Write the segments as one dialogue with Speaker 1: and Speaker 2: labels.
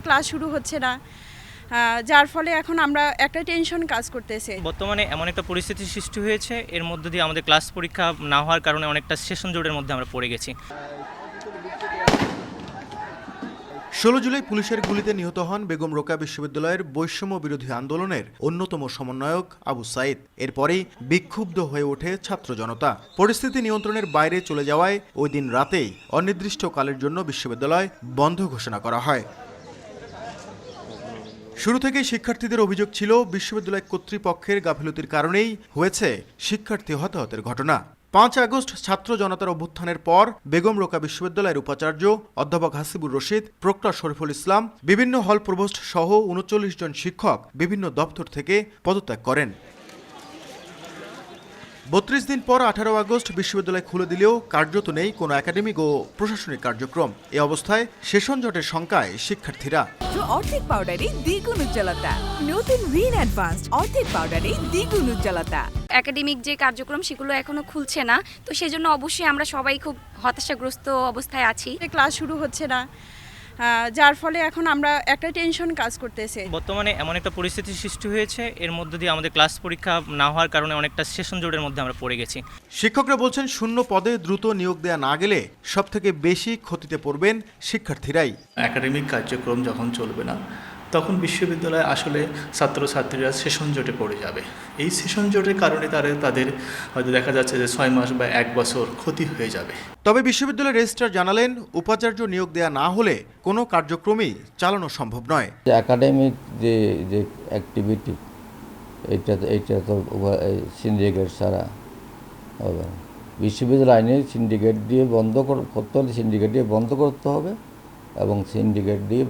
Speaker 1: Class শুরু হচ্ছে না। যার ফলে এখন আমরা একটা টেনশন কাজ করতেছে।
Speaker 2: বর্তমানে এমন একটা পরিস্থিতি সৃষ্টি হয়েছে এর মধ্যে দিয়ে আমাদের ক্লাস পরীক্ষা না হওয়ার কারণে অনেকটা সেশন জোটের মধ্যে আমরা পড়ে গেছি।
Speaker 3: ষোলো জুলাই পুলিশের গুলিতে নিহত হন বেগম রোকা বিশ্ববিদ্যালয়ের বৈষম্য বিরোধী আন্দোলনের অন্যতম সমন্বয়ক আবু সাইদ। এরপরেই বিক্ষুব্ধ হয়ে ওঠে ছাত্র জনতা। পরিস্থিতি নিয়ন্ত্রণের বাইরে চলে যাওয়ায় ওই দিন রাতেই অনির্দিষ্টকালের জন্য বিশ্ববিদ্যালয় বন্ধ ঘোষণা করা হয়। শুরু থেকেই শিক্ষার্থীদের অভিযোগ ছিল বিশ্ববিদ্যালয় কর্তৃপক্ষের গাফিলতির কারণেই হয়েছে শিক্ষার্থী হতাহতের ঘটনা। পাঁচ আগস্ট ছাত্র জনতার অভ্যুত্থানের পর বেগম রোকা বিশ্ববিদ্যালয়ের উপাচার্য অধ্যাপক হাসিবুর রশিদ, প্রক্টর শরীফুল ইসলাম, বিভিন্ন হল প্রভোস্ট সহ উনচল্লিশ জন শিক্ষক বিভিন্ন দপ্তর থেকে পদত্যাগ করেন। বত্রিশ দিন পর আঠারো আগস্ট বিশ্ববিদ্যালয় খুলে দিলেও কার্যত নেই কোনো একাডেমিক ও প্রশাসনিক কার্যক্রম। এ অবস্থায় সেশন জটের শঙ্কায় শিক্ষার্থীরা।
Speaker 4: অর্ধেক পাউডারে দ্বিগুণ উজ্জ্বলতা। নতুন রিন অ্যাডভান্সড অর্ধেক পাউডারে দ্বিগুণ উজ্জ্বলতা।
Speaker 5: একাডেমিক যে কার্যক্রম সেগুলো এখনও খুলছে না। তো সেজন্য অবশ্যই আমরা সবাই খুব হতাশাগ্রস্ত অবস্থায় আছি।
Speaker 1: ক্লাস শুরু হচ্ছে না। যার ফলে এখন আমরা একটা টেনশন কাজ করতেছে।
Speaker 2: বর্তমানে এমন একটা পরিস্থিতি সৃষ্টি হয়েছে এর মধ্যে দিয়ে আমাদের ক্লাস পরীক্ষা না হওয়ার কারণে অনেকটা সেশন জোটের মধ্যে আমরা পড়ে গেছি।
Speaker 3: শিক্ষকরা বলছেন শূন্য পদে দ্রুত নিয়োগ দেওয়া না গেলে সব থেকে বেশি ক্ষতিতে পড়বেন শিক্ষার্থীরাই।
Speaker 6: একাডেমিক কার্যক্রম যখন চলবে না তখন বিশ্ববিদ্যালয়ে আসলে ছাত্রছাত্রীরা সেশন জোটে পড়ে যাবে। এই সেশন জোটের কারণে তারা তাদের হয়তো দেখা যাচ্ছে যে ছয় মাস বা এক বছর ক্ষতি হয়ে যাবে।
Speaker 3: তবে বিশ্ববিদ্যালয়ের রেজিস্ট্রার জানালেন উপাচার্য নিয়োগ দেয়া না হলে কোনো কার্যক্রমই চালানো সম্ভব নয়।
Speaker 7: যে একাডেমিক যে যে অ্যাক্টিভিটি এটা তো এটা তো সিন্ডিকেট ছাড়া হবে বিশ্ববিদ্যালয় আইনে সিন্ডিকেট দিয়ে বন্ধ করতে হলে সিন্ডিকেট দিয়ে বন্ধ করতে হবে এবং সিন্ডিকেট দিয়ে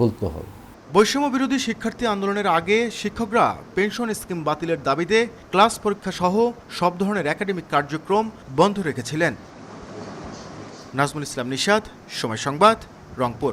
Speaker 7: খুলতে হবে।
Speaker 3: বৈষম্য বিরোধী শিক্ষার্থী আন্দোলনের আগে শিক্ষকরা পেনশন স্কিম বাতিলের দাবিতে ক্লাস পরীক্ষা সহ সব ধরনের একাডেমিক কার্যক্রম বন্ধ রেখেছিলেন। নাজমুল ইসলাম নিষাদ সময় সংবাদ, রংপুর।